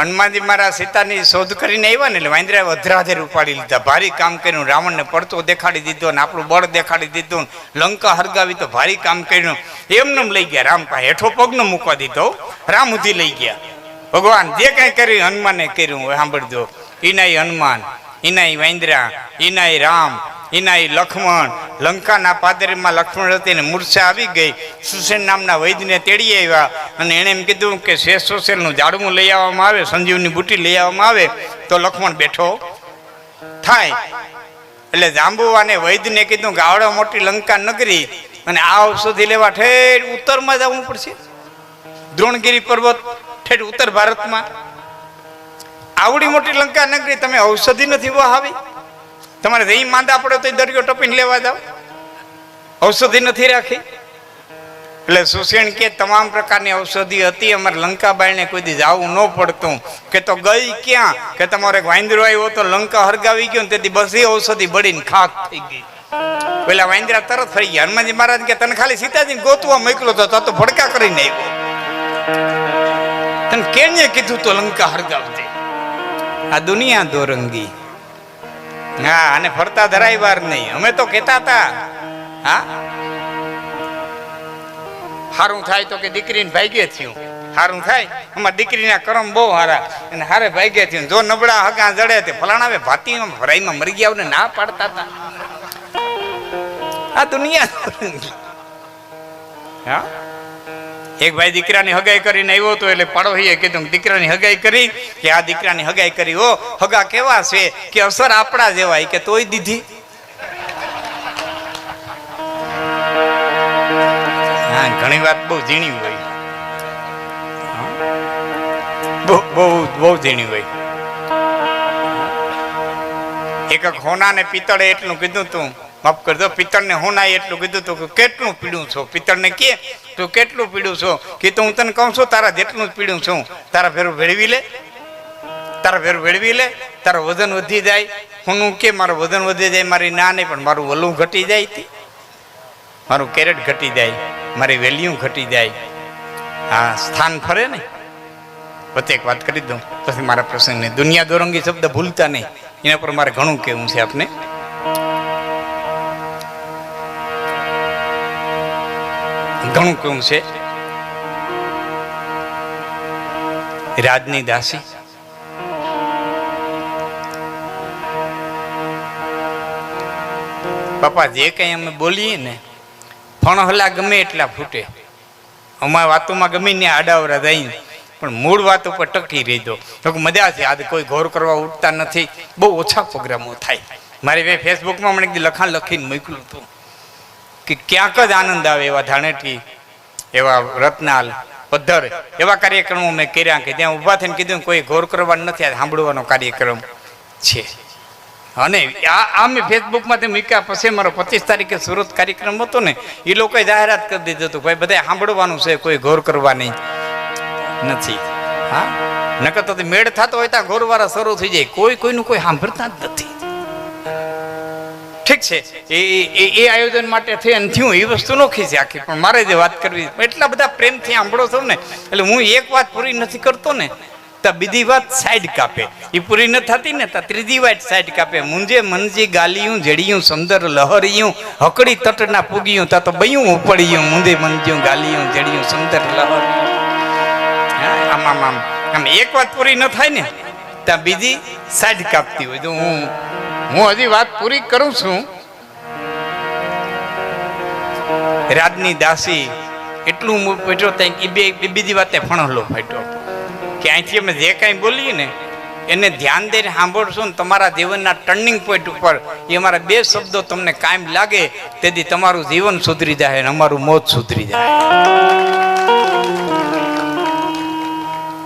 હનુમાનજી મારા સીતાની શોધ કરીને આવ્યા ને એટલે વાંદરાએ વધરાધેર ઉપાડી લીધા. ભારી કામ કર્યું, રાવણને પડતો દેખાડી દીધો ને આપણું બળ દેખાડી દીધું લંકા હરગાવી તો ભારી કામ કર્યું. એમને લઈ ગયા, રામ પાસે હેઠો પગનો મૂકવા દીધો. રામ ઉધી લઈ ગયા. ભગવાન જે કાંઈ કર્યું હનુમાને કર્યું સાંભળજો. ઈનાય હનુમાન, ઈનાય વાંદરા, ઈનાય રામ ઈનાય લક્ષ્મણ લંકાના પાદરીમાં લક્ષ્મણ હતી ને મૂર્છા આવી ગઈ. સુસેન નામના વૈદ્યને તેડી આવ્યા. અને એણે એમ કીધું કે શેષ સોસેલનું ઝાડવું લઈ આવવામાં આવે, સંજીવની બુટી લઈ આવવામાં આવે, તો લક્ષ્મણ બેઠો થાય. એટલે જાંબુવાને વૈદ્યને કીધું કે આવડો મોટી લંકા નગરી અને આ ઔષધિ લેવા ઠેર ઉત્તરમાં જવું પડશે. દ્રોણગીરી પર્વત ઠેઠ ઉત્તર ભારતમાં. આવડી મોટી લંકા નગરી, તમે ઔષધિ નથી વહાવી. તમારે અહીં માંદા પડે તો દરિયો ટપીને લેવા જાવ ઔષધિ નથી રાખી. એટલે સુષેણ કે તમામ પ્રકારની ઔષધિ હતી. અમારે લંકાબાઈને કોઈ દી જવું ન પડતું. કે તો ગઈ ક્યાં? કે તમારે વાંદરો આવ્યો તો લંકા હરગાવી ગયો ને તેથી બધી ઔષધિ બળીને ખાક થઈ ગઈ. પેલા વાંદરા તરત ફરી ગયા. હનુમાનજી મહારાજ કે, તને ખાલી સીતાજી ગોતવા મોકલો તો તો ભડકા કરીને આવ્યો. તને કેણે કીધું તો લંકા હરગાવતી આ દુનિયા દોરંગી. હા અને ફરતા ધરાય વાર નહીં. અમે તો કહેતા હતા. હા? સારું થાય તો કે દીકરીને ભાગ્ય થયું. સારું થાય? અમારી દીકરીના કરમ બહુ સારા અને હારે ભાગ્ય થયું. જો નબળા હગા જડે તે ફલાણા હવે ભાતીમાં ભરાઈમાં મરી ગયા ને ના પાડતા હતા. આ દુનિયા. હા? એક ભાઈ દીકરાની હગાઈ કરીને આવ્યો હતો એટલે પાડોશીએ કીધું દીકરાની હગાઈ કરી કે આ દીકરાની હગાઈ કરી. ઓ, હગા કેવા છે કે અસર આપણા જેવાય કે તોય દીધી. હા, ઘણી વાત બહુ ઝીણી હોય. બહુ બહુ ઝીણી હોય. એક હોના ને પિત્તળે એટલું કીધું તું. માફ કરજો, પિત્તળને ના એટલું કીધું તો કેટલું પીડું છો? પિત્તળને કે, તું કેટલું પીડું છો? કે તો હું તને કહું છું, તારા જેટલું જ પીડું છું. તારા ફેરું ભેળવી લે. તારા ફેરું ભેળવી લે. તારું વજન વધી જાય. હું કે, મારું વજન વધી જાય, મારી ના નહીં, પણ મારું વલું ઘટી જાય હતી મારું કેરેટ ઘટી જાય. મારી વેલ્યુ ઘટી જાય. હા સ્થાન ફરે ને? વચ્ચે એક વાત કરી દઉં. પછી મારા પ્રસંગને દુનિયા દોરંગી શબ્દ ભૂલતા નહીં. એના પર મારે ઘણું કહેવું છે આપને. ઘણું કેવું છે. રાજની દાસી. પપ્પા, જે કંઈ અમે બોલીએ ને ફણહલા ગમે એટલા ફૂટે. અમારા વાતોમાં ગમે ને આડાવરા જાય પણ મૂળ વાત ઉપર ટકી રહી દો તો મજા છે, આજે કોઈ ઘોર કરવા ઉઠતા નથી. બહુ ઓછા પ્રોગ્રામો થાય. મારી ફેસબુકમાં મને લખાણ લખીને મોકલું હતું કે ક્યાંક જ આનંદ આવે એવા ધાણેટી, એવા રત્નાલ, પદ્ધર, એવા કાર્યક્રમો મેં કર્યા કે ત્યાં ઊભા થઈને કીધું કોઈ ગોર કરવાનું નથી, આ સાંભળવાનો કાર્યક્રમ છે. અને આ આ મેં ફેસબુકમાં તે મૂક્યા પછી મારો પચીસ તારીખે સુરત કાર્યક્રમ હતો ને, એ લોકોએ જાહેરાત કરી દીધું હતું, ભાઈ બધા સાંભળવાનું છે, કોઈ ગોર કરવાની નથી. હા? નકર તો મેળ થતો હોય ત્યાં ગોરવાળા શરૂ થઈ જાય. કોઈ કોઈનું કોઈ સાંભળતા જ નથી. ઠીક છે. એ એ આયોજન માટે થઈ અને થયું. એ વસ્તુ નોખી છે આખી. પણ મારે જે વાત કરવી એટલા બધા પ્રેમથી સાંભળો છો ને, એટલે હું એક વાત પૂરી નથી કરતો ને, તો બીજી વાત સાઈડ કાપે. એ પૂરી ન થતી ને, તો ત્રીજી વાત સાઈડ કાપે. મુંજે મનજી ગાલિયું, જડિયું, સુંદર લહરિયું, હકડી તટના પૂગ્યું, તા તો બયું ઉપડ્યું. મુંજે મનજ્યું ગાલિયું, જડિયું, સુંદર લહરિયું. આમ આમ આમ. એક વાત પૂરી ન થાય ને ત્યાં બીજી સાઈડ કાપતી હોય. તો હું હું હજી વાત પૂરી કરું છું. રાજની દાસી એટલું મૂળ ત્યાં બે બીજી વાતે ફણલો ફાટ્યો. કે અહીંથી અમે જે કાંઈ બોલીએ ને, એને ધ્યાન દઈને સાંભળશો ને તમારા જીવનના ટર્નિંગ પોઈન્ટ ઉપર એ અમારા બે શબ્દો તમને કાયમ લાગે, તેથી તમારું જીવન સુધરી જાય અને અમારું મોત સુધરી જાય.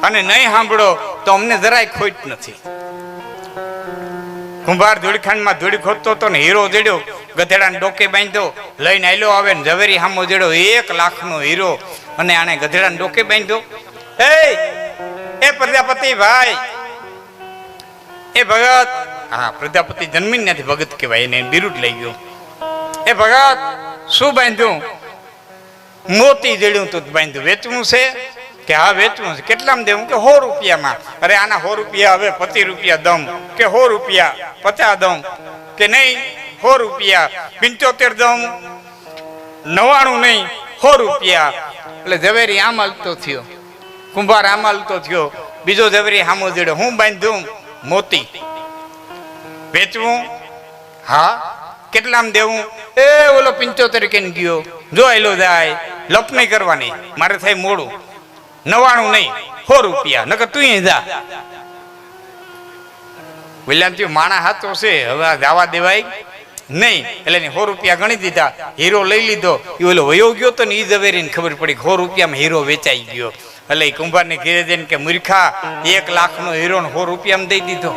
અને નહીં સાંભળો તો અમને જરાય ખોટ નથી. કુંભાર ધૂળખાંડમાં ધૂળ ખોદતો હતો ને હીરો જડ્યો ગધેડાને ડોકે બાંધ્યો. લઈને આયલો આવે ને ઝવેરી હામો જડ્યો એક લાખનો હીરો. અને આને ગધેડાને ડોકે બાંધ્યો. એ એ પ્રજાપતિ ભાઈ. એ ભગત. હા, પ્રજાપતિ જન્મી નથી ભગત કહેવાય. એને બિરુદ લઈ ગયો. એ ભગત, શું બાંધ્યું? મોતી જેડ્યું તું બાંધ્યું. વેચવું છે? કે હા વેચવું છે. કેટલામાં દેવું કે સો રૂપિયામાં. અરે આના સો રૂપિયા હવે પચીસ રૂપિયા દમ કે સો રૂપિયા પચાસ દમ કે નહીં, સો રૂપિયા. પંચોતેર દમ નવાણું નહીં, સો રૂપિયા. એટલે ઝવેરી આમ હાલતો થયો. કુંભાર આમ હાલતો થયો. બીજો ઝવેરી હામો જોડે. હું બાંધું? મોતી. વેચવું? હા. કેટલામાં દેવું? એ ઓલો પંચોતેર કે ગયો? જો આયલો જાય. લપ નહીં કરવાની. મારે થાય મોડું. નવાણું નહીં, સો રૂપિયા, નકર તું જા. વિલામજી માણા હાથો છે, હવે જવા દેવાય નહીં. એટલે સો રૂપિયા ગણી દીધા, હીરો લઈ લીધો. એ ઓલો વયો ગયો તો ને એ ઝવેરીને ખબર પડી સો રૂપિયામાં હીરો વેચાઈ ગયો. એટલે એ કુંભારને ઘેરે જઈને કે, મૂર્ખા, એક લાખનો હીરો ને સો રૂપિયામાં દઈ દીધો.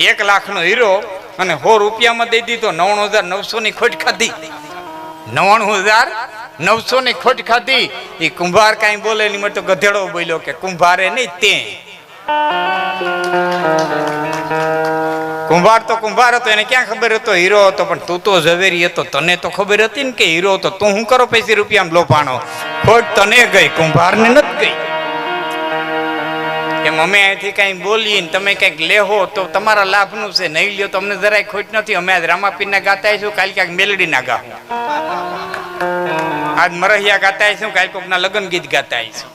એક લાખનો હીરો અને સો રૂપિયામાં દઈ દીધો, નવ્વાણું હજાર નવસો ની ખોટ ખાધી. નવ્વાણું હજાર નવસો ની ખોટ ખાધી. એ કુંભાર કાંઈ બોલે નહીં તો ગધેડો બોલ્યો કે કુંભારે નહીં તે કુંભાર તો કુંભાર હતો, એને ક્યાં ખબર હતો? હીરો હતો, પણ તું તો ઝવેરી હતો. તને તો ખબર હતી ને કે હીરો હતો. તું શું કરો પૈસી રૂપિયામાં લોપાણો ખોટ તને ગઈ, કુંભારને નથી ગઈ. અમે અહીંથી કંઈ બોલીએ ને તમે કંઈક લેહો તો તમારા લાભનું છે. નહીં લ્યો તો અમને જરાય ખોટ નથી. અમે આજ રામાપીરના ગાતા આવીશું, કાલ ક્યાંક મેલડીના ગા આજ મરહિયા ગાતા આવીશું, કાલ કોકના લગ્ન ગીત ગાતા આવીશું.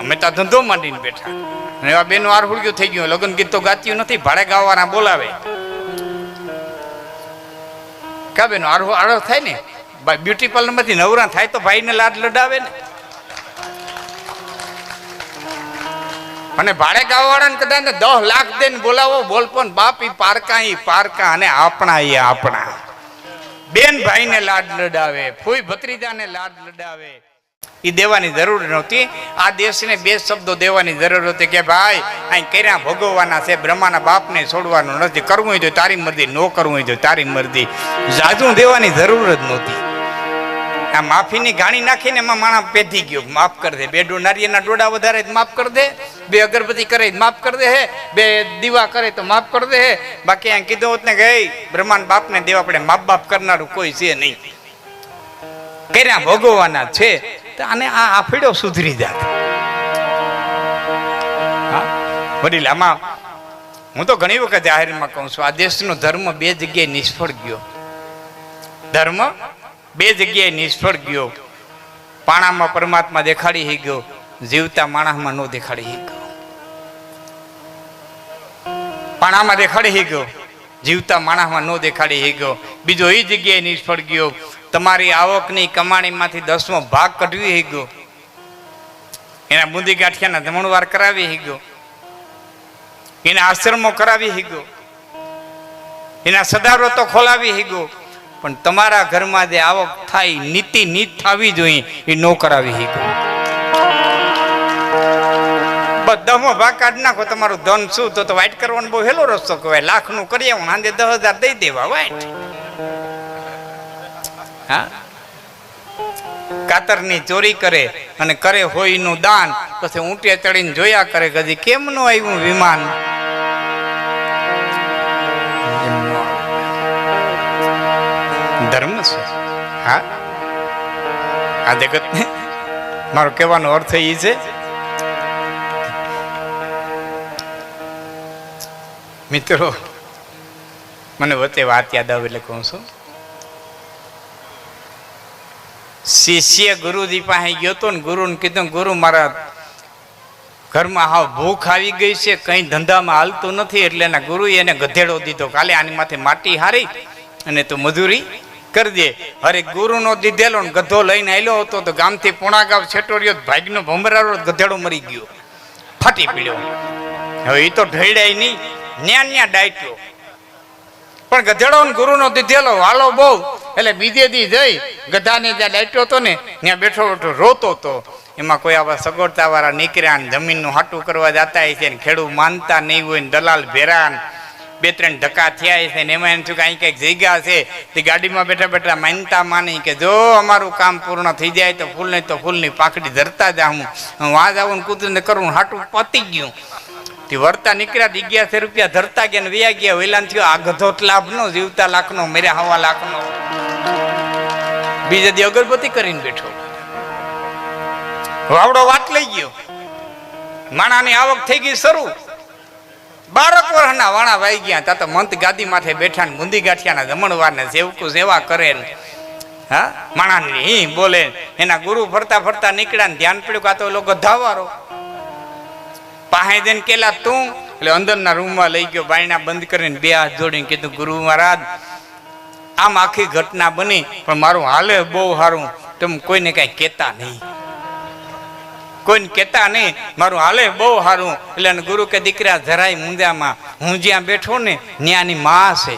અમે તો ધંધો માંડીને બેઠા. અને એવા બેનું આરહુડ્યું થઈ ગયું. લગ્ન ગીત તો ગાત્યું નથી, ભાડે ગાવાના બોલાવે. કા બેનો આરહો આરો થાય ને? બ્યુટી પાર્લરમાંથી નવરા થાય તો ભાઈને લાડ લડાવે ને? અને ભાડે ગાવાવાળાને કદાચ ને દસ લાખ દઈને બોલાવો બોલપોન બાપ ઈ પારકા ઈ, પારકા અને આપણા ઈ, આપણા. બેન ભાઈને લાડ લડાવે, ફૂઈ ભત્રીજાને લાડ લડાવે. એ દેવાની જરૂર નહોતી. આ દેશને બે શબ્દો દેવાની જરૂર હતી કે, ભાઈ અહીં કર્યા ભોગવવાના છે, બ્રહ્માના બાપને છોડવાનું નથી. કરવું હોય તો તારી મરજી, ન કરવું હોય તો તારી મરજી. જાજુ દેવાની જરૂર જ નહોતી. આ માફીની ગાણી નાખીને એમાં માણા પેધી ગયો. માફ કરી દે. બે ડો નારિયેળના ડોડા વધારે માફ કરી દે. બે અગરબત્તી કરે માફ કરી દે હે. બે દીવા કરે તો માફ કરી દે હે. બાકી આ કીધું હોત ને ગઈ બ્રહ્માંડ બાપને દેવા પડે. માપ બાપ કરનારું કોઈ છે નહીં. કર્યા ભોગવવાના છે. તો આને આ આફીડો સુધરી જાત. વડીલ, આમાં હું તો ઘણી વખત જાહેરમાં કહું છું, આ દેશનો ધર્મ બે જગ્યાએ નિષ્ફળ ગયો. ધર્મ બે જગ્યાએ નિષ્ફળ ગયો. પાણામાં પરમાત્મા દેખાડી ગયો. જીવતા માણસમાં ન દેખાડી ગયો. પાણામાં દેખાડી હી ગયો. જીવતા માણસમાં ન દેખાડી હી ગયો. બીજો એ જગ્યાએ નિષ્ફળ ગયો. તમારી આવકની કમાણીમાંથી દસમો ભાગ કઢવી હી ગયો. એના બુંદી ગાંઠિયાના ધમણવાર કરાવી હી ગયો. એના આશ્રમો કરાવી હી ગયો. એના સદાવ્રતો ખોલાવી હી ગયો. પણ તમારા ઘરમાં જે આવક થાય, નીતિ નીત થવી જોઈએ, એ નો કરાવી હી ગયો બધામાં ભાગ કાઢી નાખો, તમારું ધન શું, તો વાઇટ કરવાનો બહુ હેલો રસ્તો કહેવાય. લાખનું કરી આવું, હાંજે દસ હજાર દઈ દેવા વાઇટ હા? કાતરની ચોરી કરે અને કરે હોયનું દાન, પછી ઊંટે ચડીને જોયા કરે કદી કેમ નું આવ્યું વિમાન? ધર્મ છે. હા. આ જગત મારો કહેવાનો અર્થ એ છે. મિત્રો, મને વચ્ચે વાત યાદ આવે એટલે કહું છું. શિષ્ય ગુરુજી પાસે ગયો તો ને ગુરુને કીધું, ગુરુ મારા ઘરમાં હાવ ભૂખ આવી ગઈ છે, કંઈ ધંધામાં હાલતું નથી એટલે એના ગુરુએ એને ગધેડો દીધો. કાલે આની માથે માટી હારી અને તું મજૂરી કરી દે. અરે ગુરુનો દીધેલો ગધો લઈને આવેલો હતો તો ગામથી પૂણા ગામ છેટો રહ્યો ભાગનો ભમરારો ગધેડો મરી ગયો. ફાટી પીડ્યો. હવે એ તો ઢળડાય નહીં. ન્યા ન્યા ડાયટ્યો પણ ગધેડો ને ગુરુનો દીધેલો વાલો બહુ. એટલે બીજે દી જઈ, ગધાને જ્યાં ડાયટ્યો હતો ને, ત્યાં બેઠો બેઠો રોતો હતો એમાં કોઈ આવા સગવડતા વાળા નીકળ્યા ને જમીનનું હાટું કરવા જતા છે ને ખેડૂત માનતા નહીં હોય ને, દલાલ ભેરા બે ત્રણ ધક્કા થયા છે એમાં એમ થયું કે અહીં કંઈક જગ્યા છે. તે ગાડીમાં બેઠા બેઠા માનતા માની કે જો અમારું કામ પૂર્ણ થઈ જાય તો ફૂલ નહીં તો ફૂલની પાકડી ધરતા જા હું. વાં જાઉં ને કરું હાટું પતી ગયું. તે વળતા નીકળ્યા અગિયારસો રૂપિયા ધરતા ગયા ને વયા ગયા. વેલાન થયો, આ ગધો જ લાભનો, જીવતા લાખનો, મેર્યા હવા લાખનો. બીજે દી અગરબત્તી કરીને બેઠો. વાવડો વાત લઈ ગયો. માણાની આવક થઈ ગઈ શરૂ. બારક વર્ષના વાણા વાઈ ગયા. તા તો મંત ગાદી માથે બેઠા ને ગુંદી ગાંઠિયાના જમણવાર ને સેવકું સેવા કરે ને. હા? માણાની હી બોલે. એના ગુરુ ફરતા ફરતા નીકળ્યા ને ધ્યાન પડ્યું કાં તો લોકો ધાવારો. પાસે જઈને કેલા તું? એટલે અંદરના રૂમમાં લઈ ગયો, બાયણા બંધ કરીને બે હાથ જોડીને કીધું, ગુરુ મહારાજ, આમ આખી ઘટના બની, પણ મારું હાલે બહુ સારું. તમે કોઈને કાંઈ કહેતા નહીં. કોઈને કહેતા નહીં, મારું હાલે, બહુ સારું. એટલે ગુરુ કે, દીકરા, જરાય મુંદ્યામાં હું જ્યાં બેઠો ને ત્યાંની માં છે.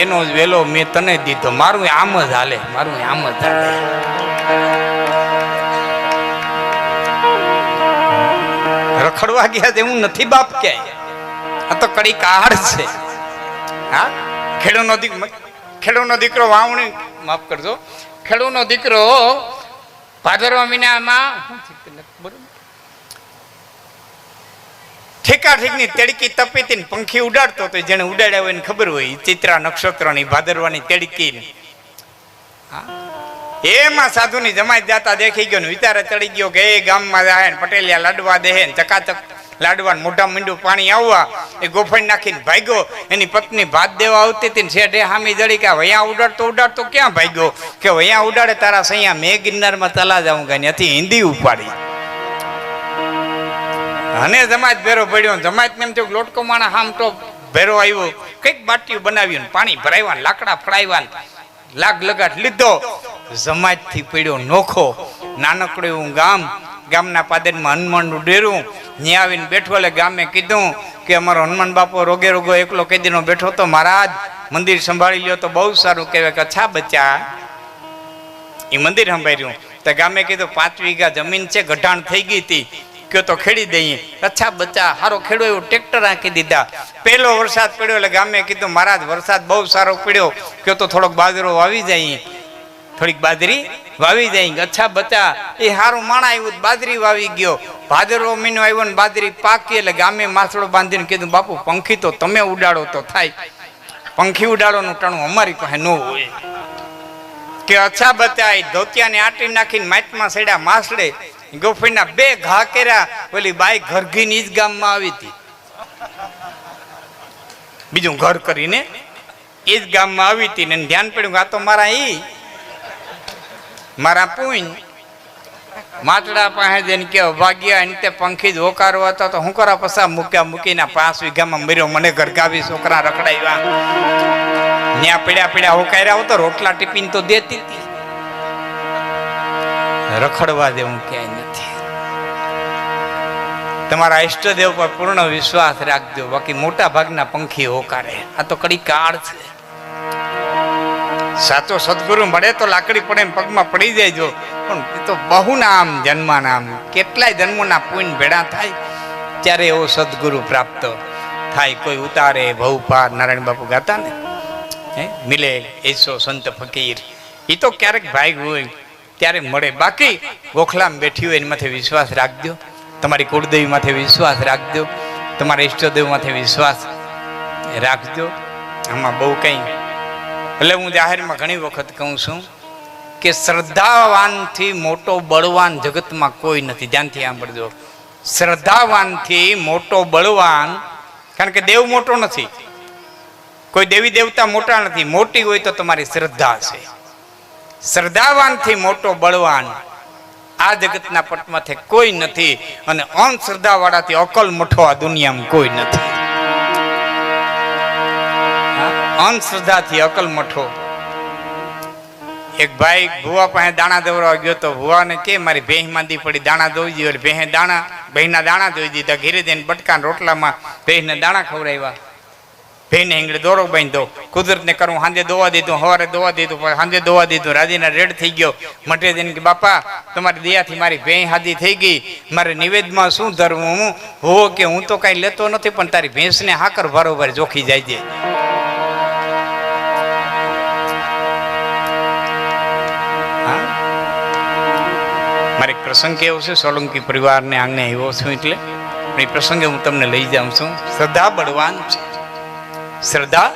એનો જ વેલો મેં તને દીધો. મારું આમ જ હાલે, મારું આમ જ હાલે. રખડવા ગયા હું નથી બાપ ક્યાંય આ તો કડી કાળ છે. હા? ખેડૂનો દીકરો ખેડૂનો દીકરો વાવણી, માફ કરજો. ખેડૂનો દીકરો ભાદરવા મહિનામાં ઠેકા ની તેડકી તપીતી ને પંખી ઉડાડતો તો જેને ઉડાડ્યા હોય ખબર હોય ચિત્રા નક્ષત્રની ભાદરવાની તેડકી એમાં સાધુની જમાઈ જાતા દેખી ગયો ને વિચારે ચડી ગયો કે, એ ગામમાં જાય ને પટેલિયા લડવા દેહે ને ચકાચક. લાડવા મોઢા મીંડું પાણી આવવા, એ ગોફણ નાખીને ભાગ્યો. એની પત્ની ભાત દેવા આવતી હતી ને શેઠે હામી જડી કે વૈયા ઉડાડતો ઉડાડતો ક્યાં ભાગ્યો? કે વૈયા ઉડાડે તારા સૈયા મેં ગિરનારમાં તલા જાઉં કે ત્યાંથી હિન્દી ઉપાડી. અને જમાત ભેરો પડ્યો જમાત એમ થયું લોટકો માણા હામ તો ભેરો આવ્યો. કંઈક બાટીયું બનાવ્યું પાણી ભરાવ્યા લાકડા ફળાવ્યા લાગ લગાટ લીધો. જમાતથી પડ્યો નોખો. નાનકડું એવું ગામ ગામના પાદરમાં હનુમાનનું ડેરું ત્યાં આવીને બેઠો એટલે ગામે કીધું કે અમારો હનુમાન બાપો રોગે રોગો એકલો કેદીનો બેઠો તો મહારાજ, મંદિર સંભાળી લ્યો તો બહુ સારું કહેવાય કે અચ્છા બચ્ચા. એ મંદિર સંભાળ્યું. તો ગામે કીધું, પાંચ વીઘા જમીન છે, ગઢાણ થઈ ગઈ હતી. કયો તો ખેડી દઈએ. અચ્છા બચ્ચા, હારો ખેડો એવું ટ્રેક્ટર આંકી દીધા. પહેલો વરસાદ પડ્યો એટલે ગામે કીધું, મહારાજ, વરસાદ બહુ સારો પડ્યો. કયો તો થોડોક બાજરો વાવી જાય. થોડીક બાજરી વાવી જાય અચ્છા બચ્ચા એ સારું માણા આવ્યું, બાજરી વાવી ગયો. ભાદરવો મહિનો આવ્યો ને બાજરી પાકી એટલે ગામે માથડો બાંધીને કીધું, બાપુ, પંખી તો તમે ઉડાડો તો થાય. પંખી ઉડાડવાનું ટાણું અમારી પાસે ન હોય. કે અચ્છા બચ્ચા એ ધોતિયાને આટી નાખીને માટમાં સેડા માસડે. ગોફીના બે ઘા કર્યા. ઓલી બાઈ ઘરઘીની જ ગામમાં આવી હતી. બીજું ઘર કરીને એ જ ગામમાં આવી હતી ને ધ્યાન પડ્યું આ તો મારા ઈ મારા પૂન માટડા પાસે જઈને કે ભાગ્યા અને તે પંખી જ હોકારો હતો. તો હું કરા પસા મૂક્યા મૂકીને પાંચ વીઘામાં મર્યો. મને ઘરગાવી છોકરા રખડાવ્યા. ન્યા પીડ્યા પીડ્યા હોકાર્યા હોતો રોટલા ટીપીને તો દેતી હતી રખડવા દેવું ક્યાંય નથી. તમારા ઈષ્ટદેવ પર પૂર્ણ વિશ્વાસ રાખજો. બાકી મોટા ભાગના પંખી હોકારે. આ તો કડી કાળ છે. સાચો સદગુરુ મળે તો લાકડી પડે પગમાં પડી જાય જો. પણ એ તો બહુ નામ જન્મના આમ કેટલાય જન્મોના પુણ્ય ભેળા થાય ત્યારે એવો સદગુરુ પ્રાપ્ત થાય. કોઈ ઉતારે ભવપાર નારાયણ બાપુ ગાતા ને, હે, મિલે એસો સંત ફકીર. એ તો ક્યારેક ભાઈ હોય, ત્યારે મળે. બાકી ગોખલામાં બેઠી હોય એની માથે વિશ્વાસ રાખજો. તમારી કુળદેવી માથે વિશ્વાસ રાખજો. તમારા ઈષ્ટદેવ માથે વિશ્વાસ રાખજો. આમાં બહુ કંઈ એટલે હું જાહેરમાં ઘણી વખત કહું છું કે શ્રદ્ધાવાનથી મોટો બળવાન જગતમાં કોઈ નથી. ધ્યાનથી સાંભળજો. શ્રદ્ધાવાનથી મોટો બળવાન, કારણ કે દેવ મોટો નથી. કોઈ દેવી દેવતા મોટા નથી. મોટી હોય તો તમારી શ્રદ્ધા છે. શ્રદ્ધાવાનથી મોટો બળવાન આ જગતના પટમાંથી કોઈ નથી અને અંધશ્રદ્ધાવાળાથી અકલ મઠો આ દુનિયામાં કોઈ નથી. અંધશ્રદ્ધાથી અકલ મઠો. એક ભાઈ ભુવા પાસે દાણા દોરવા ગયો તો ભુવાને કે, મારી ભેહ માંદી પડી, દાણા દોઈ દીધો ભેહે દાણા ભેંના દાણા દોઈ દીધા. ઘેરે જઈને બટકા રોટલામાં ભેહને દાણા ખવડાવ્યા. ભેંને હિંગડે દોરો બાંધ્યો કુદરતને કરું, સાંજે દોવા દીધું, સવારે દોવા દીધું, પણ સાંજે દોવા દીધું. રાજીના રેડ થઈ ગયો. મટે જઈને કે, બાપા, તમારી દયાથી મારી ભેહ હાદી થઈ ગઈ. મારે નિવેદમાં શું ધરવું? હું, હો કે હું તો કાંઈ લેતો નથી, પણ તારી ભેંસને હાકર ભારોભાર જોખી જાય છે. પ્રસંગ કેવો છે, સોલંકી પરિવારને આંગણે આવ્યો છું એટલે. એ પ્રસંગે હું તમને લઈ જાઉં છું. શ્રદ્ધા બળવાન છે. શ્રદ્ધા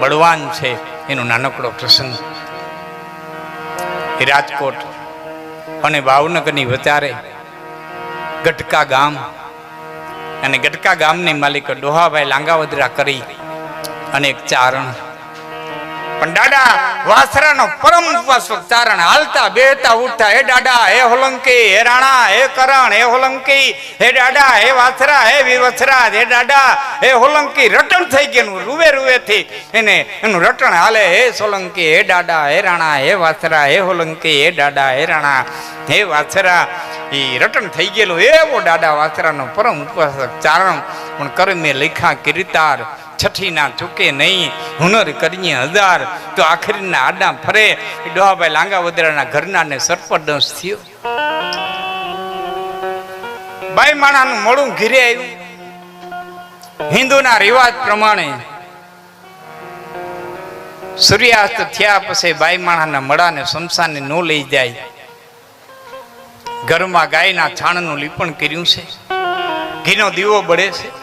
બળવાન છે એનો નાનકડો પ્રસંગ. એ રાજકોટ અને ભાવનગરની વચારે ગટકા ગામ અને ગટકા ગામની માલિક ડોહાભાઈ લાંગાવદરા કરી અને એક ચારણ પણ દાદા, વાસરાનો પરમ ઉપાસક ચારણ હાલતા, બેહતા, ઉઠતા, હે દાદા, હે હોલંકી, હે રાણા, હે કરણ, હે હોલંકી, હે દાદા, હે વાસરા, હે વીરવસરા હે દાદા, હે હોલંકી. રટણ થઈ ગયું રૂવે રૂવે થી એને, એનું રટણ હાલે, હે સોલંકી, હે દાદા, હે રાણા, હે વાસરા, હે હોલંકી, હે દાદા, હે રાણા, હે વાસરા. એ રટણ થઈ ગયેલું. એવો દાદા વાસરાનો પરમ ઉપાસક ચારણ. પણ કરમે લેખા કીર્તાર છઠ્ઠીના ચૂકે નહીં, હુનર કરીએ હજાર. તો આખરીના આડા ફરે. ડોહાભાઈ લાંગા વદરાના ઘરના ને સરપદંશ થયો. બાઈ માણાનું મોડું ઘીરે આવ્યું. હિન્દુના રિવાજ પ્રમાણે સૂર્યાસ્ત થયા પછી બાઈ માણાના મળાને શમશાને ન લઈ જાય. ઘરમાં ગાયના છાણનું લીપણ કર્યું છે. ઘીનો દીવો બળે છે.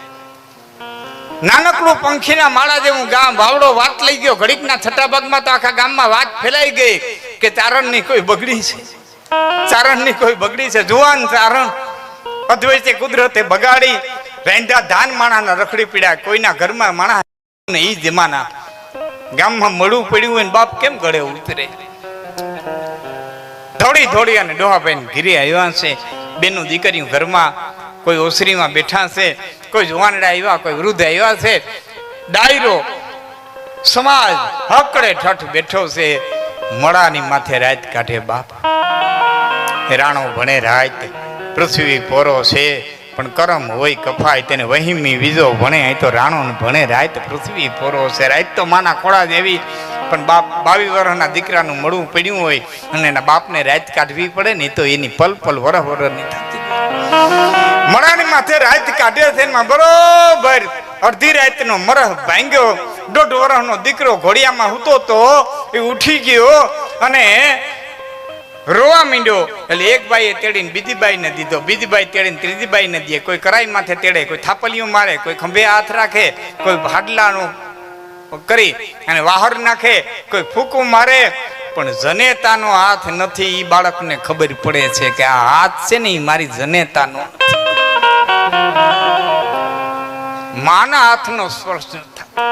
નાનકડું પંખીના માળા જેવું ગામ, વાવડો વાત લઈ ગયો. ઘડીકના છઠ્ઠા ભાગમાં તો આખા ગામમાં વાત ફેલાઈ ગઈ કે ચારણની કોઈ બગડી છે. ચારણની કોઈ બગડી છે. જુવાન ચારણ, અદ્વૈતે કુદરતે બગાડી રેંડા ધાન માણાના રખડી પીડ્યા. કોઈના ઘરમાં માણા ને ઈ જમાના. ગામમાં મળવું પડ્યું હોય ને બાપ કેમ ગળે ઉતરે? દોડી દોડી અને ડોહાભાઈ ઘીરે આવ્યા છે. બેનું દીકરી ઘરમાં કોઈ ઓસરીમાં બેઠા છે, કોઈ જુવાનડા આવ્યા, કોઈ વૃદ્ધ આવ્યા છે. ડાયરો, સમાજ હકડે ઠઠ બેઠો છે. મળાની માથે રાત કાઢે બાપ. રાણો ભણે રાત, પૃથ્વી પોરો છે. પણ કરમ હોય કફાય તેને વહીમી વીજો ભણે. તો રાણો ભણે રાત, પૃથ્વી પોરો છે. રાત તો માના ખોળા જેવી, પણ બાપ બાવીસ વર્ષના દીકરાનું મળવું પડ્યું હોય અને એના બાપને રાત કાઢવી પડે ને તો એની પલ પલ વરહ નહીં થતી મણાની માથે રાત કાઢ્યો છે એમાં બરોબર અડધી રાતનો મરહ ભાંગ્યો. દોઢ વર્ષનો દીકરો ઘોડિયામાં હૂતો તો એ ઉઠી ગયો અને રોવા માંડ્યો. એટલે એક બાઈએ તેડીને બીજી બાઈને દીધો. બીજી બાઈ તેડીને ત્રીજી બાઈને દે. કોઈ કરાઈ માથે તેડે, કોઈ થાપલીઓ મારે, કોઈ ખંભે હાથ રાખે, કોઈ ભાડલાનું કરી અને વાહર નાખે, કોઈ ફૂકું મારે પણ જનેતાનો હાથ નથી એ બાળકને ખબર પડે છે કે આ હાથ છે ને એ મારી જનેતાનો માના હાથનો સ્પર્શ થાય.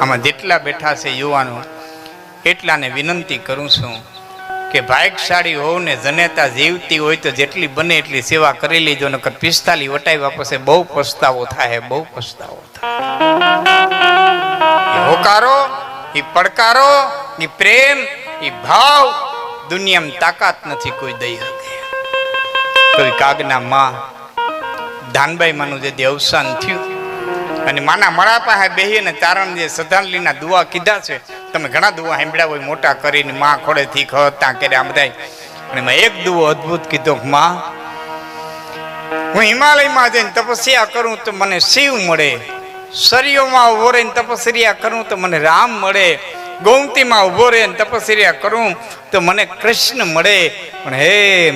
આમાં જેટલા બેઠા છે યુવાનો, એટલાને વિનંતી કરું છું કે ભાગશાળી હોવ ને જનેતા જીવતી હોય તો જેટલી બને એટલી સેવા કરી લેજો, નકર પિસ્તાલી વટાવ્યા પછી બહુ પસ્તાવો થાય, બહુ પસ્તાવો થાય. હોકારો એ પડકારો એ પ્રેમ એ ભાવ દુનિયામાં તાકાત નથી કોઈ દઈ શકે. કોઈ કાગના માં ધાનબાઈ માનું જે અવસાન થયું, અને માના મળા પાસે બેહી અને તારણ જે શ્રદ્ધાંજલિના દુઆ કીધા છે, તમે ઘણા દુઆ સાંભળ્યા હોય, મોટા કરીને માં ખોડેથી ખતા કર્યા બધા અને મેં એક દુઓ અદ્ભુત કીધો, માં, હું હિમાલયમાં જઈને તપસ્યા કરું તો મને શિવ મળે. સરિયોમાં ઊભો રહીને તપસ્યા કરું તો મને રામ મળે, ગોમતીમાં ઊભો રહીને તપસ્યા કરું તો મને કૃષ્ણ મળે. પણ હે,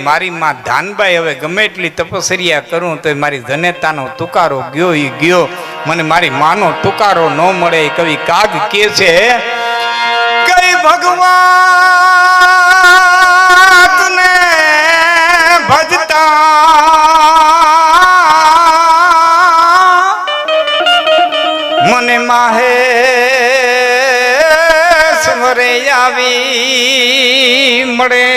મારી માં ધાનબાઈ, હવે ગમે એટલી તપસ્યા કરું તો મારી જનેતાનો તુકારો ગયો એ ગયો. મને મારી માનો તુકારો ન મળે કવિ કાગ કે છે, કઈ ભગવાન આવી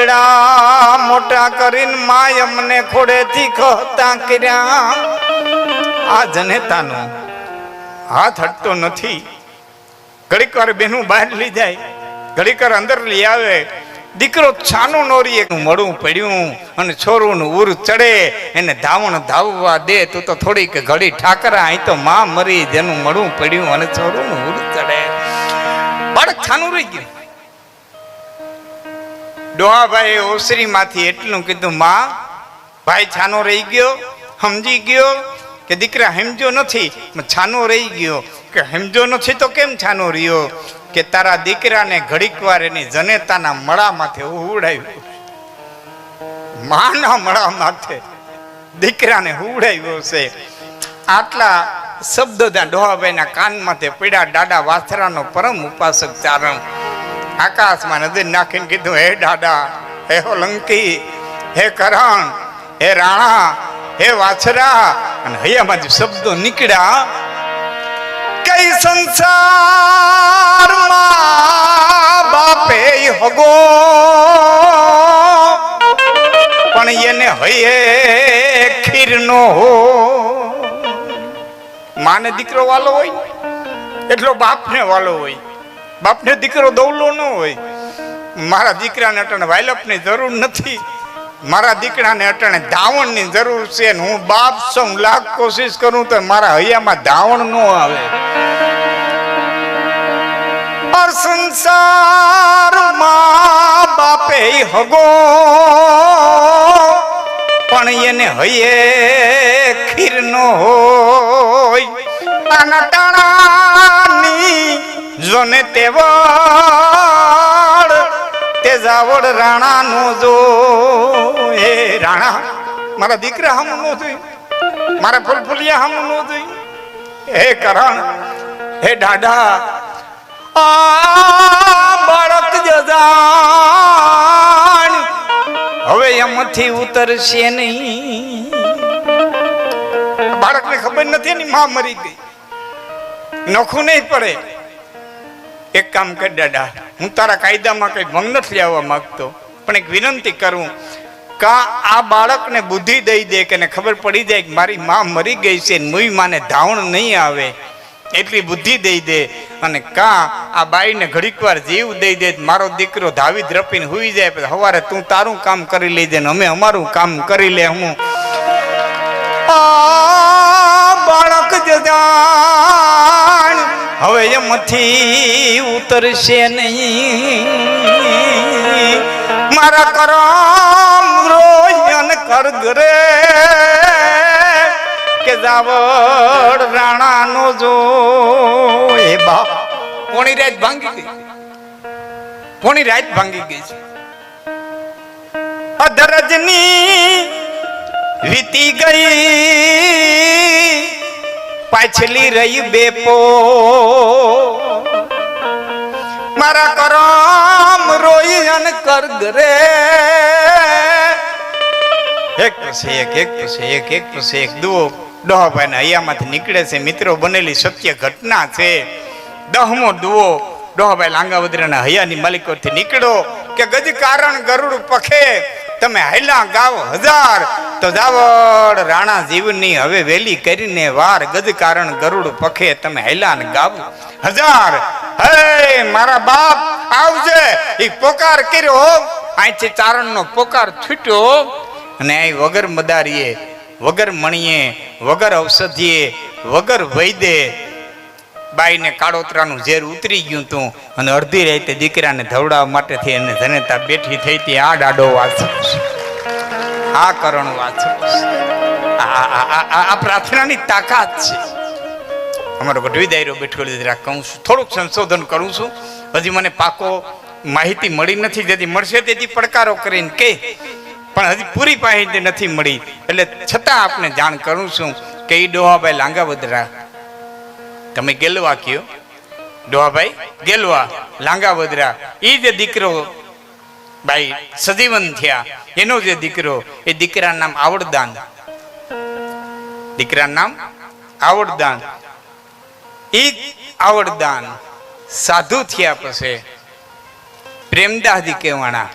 ઉપાય મોટા કરીને માય અમને ખોડેથી ખહતા કર્યા. આ જનેતાનો હાથ હટતો નથી. ઘડીક વાર બેનું બહાર લઈ જાય. ઘડીક વાર અંદર લઈ આવે. દીકરો છાનું નોરી એક મળું પડ્યું અને છોરું ઉર ચડે. એને ધાવણ ધાવવા દે. તું તો થોડીક ઘડી ઠાકરા, અહીં તો માં મરી જેનું મળું પડ્યું અને છોરું ઉર ચડે. બાળક છાનું રહી ગયું. ડોહાભાઈ ઓસરીમાંથી એટલું કીધું, માં, ભાઈ છાનો રહી ગયો, સમજી ગયો કે દીકરા હેમજો નથી. છાનો રહી ગયો કે હેમજો નથી તો કેમ છાનો રહ્યો? કે તારા દીકરાને ઘડીક વાર એની જનેતાના મળા માથે ઉડાવ્યું માના મળા માથે દીકરાને ઉડાવ્યો છે. આટલા શબ્દો ત્યાં ડોહાભાઈના કાનમાંથી પીડા દાડા વાથરાનો પરમ ઉપાસક ચારણ. આકાશમાં નજર નાખીને કીધું, હે દાદા, હે હોલંકી, હે કરણ, હે રાણા, હે વાછરા. અને હૈયામાં શબ્દો નીકળ્યા, કઈ સંસારમાં બાપે હગો. પણ એને હૈયે ખીર નો હો માને દીકરો વાલો હોય, એટલો બાપને વાલો હોય. બાપને દીકરો દવલો ન હોય. મારા દીકરાને અટણે વાયલપની જરૂર નથી. મારા દીકરાને અટણે ધાવણની જરૂર છે ને હું બાપ છું લાખ કોશિશ કરું તો મારા હૈયામાં ધાવણ ન આવે. સંસારમાં બાપે હગો, પણ એને હૈયે ખીર નો હોય. તાના ટાણાની જોને તેવડ તે જાવડ રાણા નો જો. હે રાણા, મારા દીકરા હમ નો જોઈ, મારા ફૂલફુલિયા હમ નો જોઈ. હે કરણ, હે દાદા આ બાળક જજાણ હવે એમથી ઉતરશે નહીં. બાળકને ખબર નથી એની માં મરી ગઈ. નખું નહીં પડે. એક કામ કર દાદા, હું તારા કાયદામાં કઈ ભંગ નથી આવવા માંગતો, પણ એક વિનંતી કરું, કા આ બાળકને બુદ્ધિ દઈ દે કે ખબર પડી જાય કે મારી માં મરી ગઈ છે મુઈ માને ધાવણ નહીં આવે, એટલી બુદ્ધિ દઈ દે, અને કા આ બાઈને ઘડીક વાર જીવ દઈ દે મારો દીકરો ધાવી દ્રપીને હુઈ જાય, પછી સવારે તું તારું કામ કરી લેજે ને અમે અમારું કામ કરી લે હું. બાળક જજાણ હવે એમથી ઉતરશે નહીં. મારા કરમ રોયન કર ઘરે કે જાવડ રાણા નો જો એ બાપ કોણી રાત ભાંગી ગઈ. પોણી રાત ભાંગી ગઈ છે. અધરજની વીતી ગઈ. પાછલી રહી બેપો. મારા કરમ રોઈ અને કર એક પછી એક એક પછી એક એક પછી એક. દુઓ ડોહાભાઈ હૈયામાંથી નીકળે છે. મિત્રો, બનેલી સત્ય ઘટના છે. દહમો દુઓ ડોહાભાઈ લાંગાવદરાના હૈયાની માલિકોથી નીકળો કે ગજ કારણ ગરુડ પખે તમે હૈલા ગાવ હજાર તો જાવડ રાણા જીવની હવે વેલી કરીને વાર ગજ કારણ ગરુડ પખે તમે હૈલાન ગાવ. હજાર, હે, મારા બાપ, આવજે એ પોકાર કર્યો અહીંથી ચારણનો પોકાર છૂટ્યો અને અહીં વગર મદારીએ, વગર મણીએ, વગર ઔષધિએ, વગર વૈદે, બાઈને કાળોતરાનું ઝેર ઉતરી ગયું તું. અને અડધી રાતે દીકરાને ધવડાવવા માટે થઈ અને જનેતા બેઠી થઈ હતી આ ડાડો વાંચો આ કરણ વાંચો આ પ્રાર્થનાની તાકાત છે. અમારો ગઢવી દાયરો બેઠો જરા કહું છું. થોડુંક સંશોધન કરું છું. હજી મને પાકો માહિતી મળી નથી. જેથી મળશે તેથી પડકારો કરીને કે. પણ હજી પૂરી માહિતી નથી મળી. એટલે છતાં આપને જાણ કરું છું કે એ ડોહાભાઈ લાંગાવદરા. તમે ગેલવા કયો? ડોહાભાઈ ગેલવા લાંગાવદરા. એ જે દીકરો ભાઈ, સજીવન થયા. એનો જે દીકરો, એ દીકરા નામ આવડદાન. દીકરા નામ આવડદાન. એ આવડદાન સાધુ થયા પછી પ્રેમદાદી કહેવાણા